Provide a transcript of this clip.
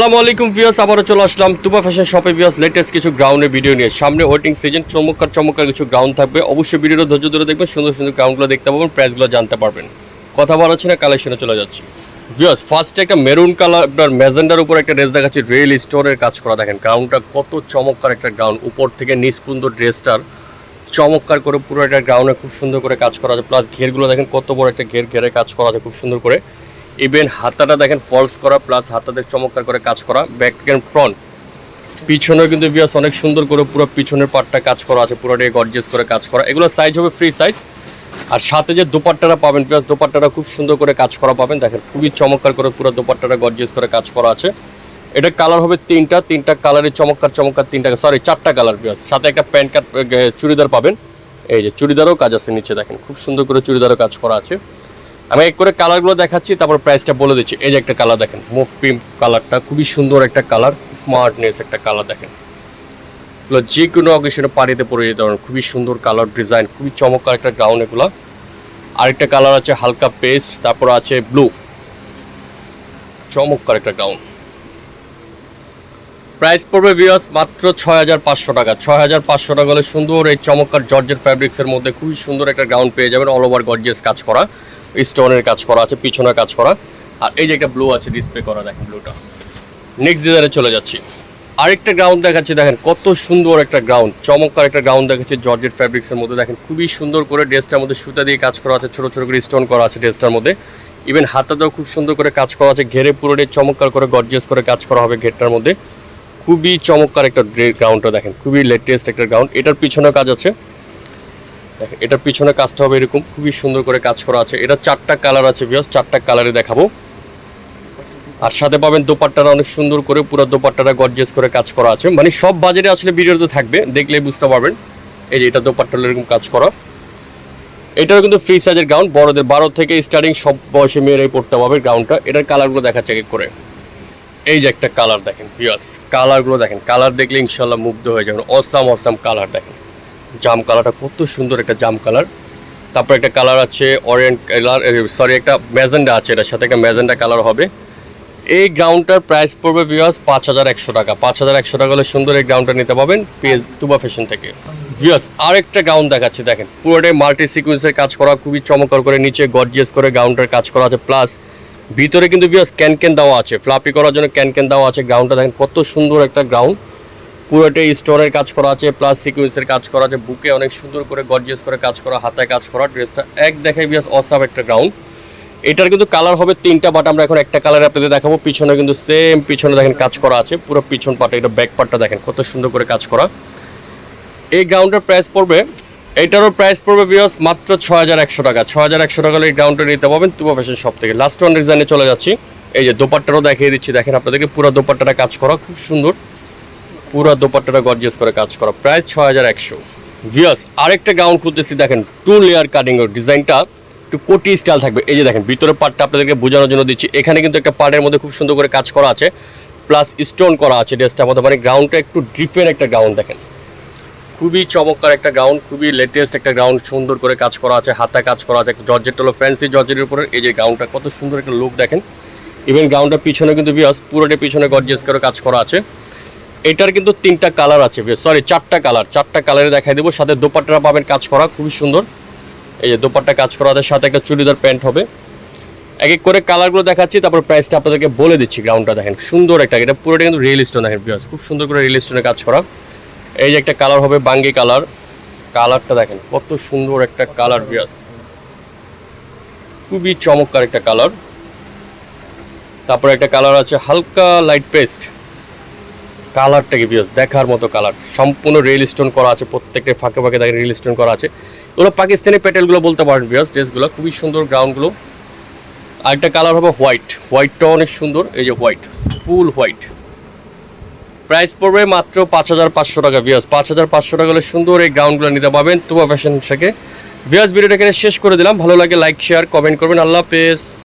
আসসালামু আলাইকুম ভিউয়ার্স, আবারও চলে আসলাম তুবা ফ্যাশন শপে ভিউয়ার্স লেটেস্ট কিছু গ্রাউন্ডের ভিডিও নিয়ে। সামনে ওয়েটিং সিজন চমৎকার চমৎকার কিছু গ্রাউন্ড থাকবে। অবশ্যই ভিডিওটা ধৈর্য ধরে দেখবেন, সুন্দর সুন্দর গ্রাউন্ডগুলো দেখতে পাবেন প্রাইসগুলো জানতে পারবেন। কথা বলা হচ্ছে না কালেকশনে চলে যাচ্ছি। ভিউয়ার্স ফার্স্টে একটা মেরুন কালার আপনার ম্যাজেন্ডার উপর একটা ড্রেস দেখাচ্ছি রিয়েল স্টোরের কাজ করা। দেখেন গ্রাউন্ডটা কত চমৎকার একটা গ্রাউন্ড উপর থেকে পর্যন্ত ড্রেসটার চমৎকার করে পুরো একটা গ্রাউন্ডে খুব সুন্দর করে কাজ করা আছে। প্লাস ঘেরগুলো দেখেন, কত বড় একটা ঘের, ঘেরে কাজ করা আছে খুব সুন্দর করে। ইভেন হাতাটা দেখেন ফলস করা প্লাস হাতাতে চমৎকার করে কাজ করা ব্যাক অ্যান্ড ফ্রন্ট পিছনেও কিন্তু বিয়াস অনেক সুন্দর করে পুরো পিছনের পার্টটা কাজ করা আছে পুরোটাই গর্জেস করে কাজ করা। এগুলো সাইজ হবে ফ্রি সাইজ আর সাথে যে দোপাট্টাটা পাবেন প্লাস দোপাট্টাটা খুব সুন্দর করে কাজ করা পাবেন। দেখেন খুবই চমৎকার করে পুরো দোপাট্টাটা গর্জেস করে কাজ করা আছে। এটা কালার হবে তিনটা তিনটা কালারের চমৎকার চমৎকার তিনটা সরি চারটা কালার বিয়াস সাথে একটা প্যান্ট কাট চুড়িদার পাবেন। এই যে চুড়িদারও কাজ আছে নিচে, দেখেন, খুব সুন্দর করে চুড়িদারও কাজ করা আছে। আমি এক করে কালারগুলো দেখাচ্ছি, তারপর প্রাইসটা বলে দিচ্ছি। এই যে একটা কালার দেখেন, মুভ পিম কালারটা খুবই সুন্দর একটা কালার স্মার্টনেস একটা কালার দেখেন। এগুলো যে কোনো অকেশনে পাড়িতে পরে যেতে পারেন, খুবই সুন্দর কালার ডিজাইন খুবই চমৎকার একটা গ্রাউন্ড এগুলো। আরেকটা কালার আছে হালকা পেস্ট তারপর আছে ব্লু চমৎকার একটা গ্রাউন্ড প্রাইস পড়বে ভিউয়ার্স মাত্র ছয় হাজার পাঁচশো টাকা। ছয় হাজার পাঁচশো টাকা হলে সুন্দর এই চমৎকার জর্জের ফ্যাব্রিক্সের মধ্যে খুবই সুন্দর একটা গ্রাউন্ড পেয়ে যাবেন অল ওভার গর্জিয়াস কাজ করা। স্টোনের কাজ করা আছে, পিছনের কাজ করা। আর এই যে একটা ব্লু আছে ডিসপ্লে করা, দেখেন ব্লুটা নেক্সট ডিজাইনে চলে যাচ্ছি। আরেকটা গ্রাউন্ড দেখাচ্ছি, দেখেন কত সুন্দর একটা গ্রাউন্ড চমৎকার একটা গ্রাউন্ড দেখাচ্ছি জর্জেট ফ্যাব্রিক্সের মধ্যে। দেখেন খুবই সুন্দর করে ড্রেসটার মধ্যে সুতা দিয়ে কাজ করা আছে, ছোট ছোট করে স্টোন করা আছে ড্রেসটার মধ্যে। ইভেন হাতাতেও খুব সুন্দর করে কাজ করা আছে, ঘেরে পুরোটাই চমৎকার করে গর্জিয়াস করে কাজ করা হবে ঘেরটার মধ্যে। খুবই চমৎকার একটা গ্রাউন্ডটা দেখেন, খুবই লেটেস্ট একটা গ্রাউন্ড এটার পিছনেও কাজ আছে। দেখেন এটার পিছনে কাজটা হবে এরকম। খুবই সুন্দর করে কাজ করা আছে। এটা চারটা কালার আছে বিয়াস চারটা কালারে দেখাবো। আর সাথে পাবেন দোপাট্টাটা অনেক সুন্দর করে, পুরো দোপাট্টাটা গর্জিয়াস করে কাজ করা আছে। মানে সব বাজারে আসলে ভিডিওতে থাকবে দেখলে বুঝতে পারবেন। এই যে এটা দোপাট্টাটা এরকম কাজ করা। এটাও কিন্তু ফ্রি সাইজের গ্রাউন্ড বড়দের বারো থেকে স্টার্টিং সব বয়সে মেয়েরাই পড়তে পারবে গ্রাউন্ডটা এটার কালারগুলো দেখাচ্ছে এক এক করে। এই যে একটা কালার দেখেন পিয়াস কালারগুলো দেখেন। কালার দেখলে ইনশাল্লাহ মুগ্ধ হয়ে যাবেন। অসাম অসাম কালার দেখেন। জাম কালারটা কত সুন্দর একটা জাম কালার। তারপর একটা কালার আছে অরেঞ্জ কালার সরি একটা ম্যাজেন্ডা আছে, এটার সাথে একটা ম্যাজেন্ডা কালার হবে। এই গ্রাউন্ডটার প্রাইস পড়বে বিয়াস পাঁচ হাজার একশো টাকা। পাঁচ হাজার একশো টাকা হলে সুন্দর এই গ্রাউন্ডটা নিতে পাবেন পেজ তুবা ফ্যাশন থেকে। বিয়াস আরেকটা গ্রাউন্ড দেখাচ্ছি, দেখেন। পুরোটাই মাল্টি সিকুয়েন্সের কাজ করা, খুবই চমৎকার করে নিচে গর্জিয়াস করে গ্রাউন্ডের কাজ করা আছে। প্লাস ভিতরে কিন্তু বিয়াস ক্যান ক্যান দেওয়া আছে। ফ্লাপি করার জন্য ক্যান ক্যান দেওয়া আছে। গ্রাউন্ডটা দেখেন কত সুন্দর একটা গ্রাউন্ড পুরোটাই স্টোরের কাজ করা আছে প্লাস সিকুয়েন্সের কাজ করা আছে, বুকে অনেক সুন্দর করে গর্জিয়াস করে কাজ করা, হাতায় কাজ করা ড্রেসটা এক দেখায় বিয়াস অসাম একটা গ্রাউন্ড এটার কিন্তু কালার হবে তিনটা বাট আমরা এখন একটা কালার আপনাদের দেখাবো, পিছনে কিন্তু সেম পিছনে দেখেন কাজ করা আছে, পুরো পিছন পাটে এটা ব্যাক পার্টটা দেখেন, কত সুন্দর করে কাজ করা। এই গ্রাউন্ডের প্রাইস পড়বে, এটারও প্রাইস পড়বে বিয়াস মাত্র ছয় হাজার একশো টাকা, ছয় হাজার একশো টাকা এই গ্রাউন্ডটা নিতে পারবেন তুবা ফ্যাশন শপ থেকে। লাস্ট ওয়ান ডিজাইনে চলে যাচ্ছি, এই যে দোপাট্টারও দেখিয়ে দিচ্ছি, দেখেন আপনাদেরকে পুরো দোপাট্টাটা কাজ করা, খুব সুন্দর। পুরো দোপাট্টাটা গর্জিয়াস করে কাজ করা। প্রাইস ছয় হাজার একশো। ভিয়াস আরেকটা গাউন খুলতেছি দেখেন টু লেয়ার কাটিং ডিজাইনটা। একটু কোটি স্টাইল থাকবে। এই যে দেখেন, ভিতরের পার্টটা আপনাদেরকে বোঝানোর জন্য দিচ্ছি। এখানে কিন্তু একটা পার্টের মধ্যে খুব সুন্দর করে কাজ করা আছে। প্লাস স্টোন করা আছে ড্রেসটার মধ্যে মানে গ্রাউন্ডটা একটু ডিফারেন্ট একটা গ্রাউন্ড দেখেন। খুবই চমৎকার একটা গ্রাউন্ড খুবই লেটেস্ট একটা গ্রাউন্ড সুন্দর করে কাজ করা আছে, হাতা কাজ করা আছে। জর্জেট হলো ফ্যান্সি জর্জেটের উপরে। এই যে গ্রাউন্ডটা কত সুন্দর একটা লুক দেখেন। ইভেন গ্রাউন্ডটার পিছনে কিন্তু বিয়াস পুরোটা পিছনে গর্জিয়াস করে কাজ করা আছে। এটার কিন্তু তিনটা কালার আছে সরি চারটা কালার। চারটা কালারে দেখাই দেবো। সাথে দোপাট্টা পাবেন কাজ করা, খুবই সুন্দর। এই যে দোপাট্টা কাজ করা আছে সাথে একটা চুড়িদার প্যান্ট হবে। এক এক করে কালারগুলো দেখাচ্ছি, তারপর প্রাইসটা আপনাদেরকে বলে দিচ্ছি গ্রাউন্ডটা দেখেন। সুন্দর একটা, এটা পুরোটা কিন্তু রিয়েল স্টোন দেখেন খুব সুন্দর করে রিয়েল স্টোনে কাজ করা। এই যে একটা কালার হবে বাঙ্গি কালার। কালারটা দেখেন, কত সুন্দর একটা কালার বিয়াস খুবই চমৎকার একটা কালার। তারপরে একটা কালার আছে হালকা লাইট পেস্ট কালারটা কি বিয়াস দেখার মতো কালার। সম্পূর্ণ রেল স্টোন করা আছে, প্রত্যেকটা ফাঁকে ফাঁকে দেখেন রিয়েল স্টোন করা আছে। এগুলো পাকিস্তানি প্যাটেলগুলো বলতে পারেন বিয়াস ড্রেসগুলো খুবই সুন্দর গ্রাউন্ডগুলো আরেকটা কালার হবে হোয়াইট হোয়াইটটাও অনেক সুন্দর, এই যে হোয়াইট ফুল হোয়াইট প্রাইস পড়বে মাত্র পাঁচ হাজার পাঁচশো টাকা বিয়াস পাঁচ হাজার পাঁচশো টাকা হলে সুন্দর এই গ্রাউন্ডগুলো নিতে পাবেন তুবা ফ্যাশন থেকে। বিয়াস ভিডিওটা এখানে শেষ করে দিলাম। ভালো লাগে লাইক শেয়ার কমেন্ট করবেন। আল্লাহ হাফেজ।